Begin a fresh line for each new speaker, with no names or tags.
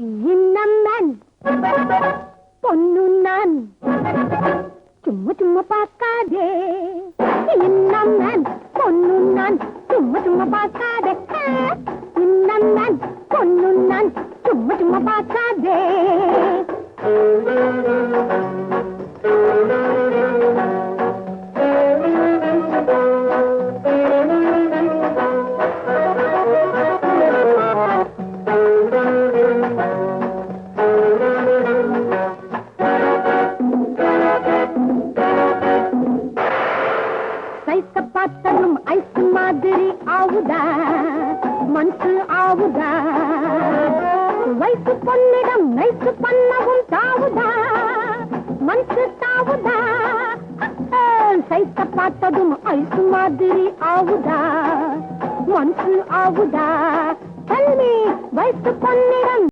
இன்னம் பொண்ணு நான். சும்மா சும்மா பார்க்காதே. இன்னம் நான் பொண்ணு நான். சும்மா சும்மா பார்க்காதே. இன்னம் நான் பொண்ணு நான். சும்மா சும்மா பார்க்காதே. சைஸ பார்த்ததும் ஐஸ் மாதிரி ஆவுதா? மனசு ஆவுதா? வயசு பொண்ணிடம் நைசு பண்ணவும் தாவுதா மனசு தாவுதா சைஸ பார்த்ததும் ஐஸ் மாதிரி ஆவுதா? மனசு ஆவுதா? தள்ளி வயசு பொன்னிடம்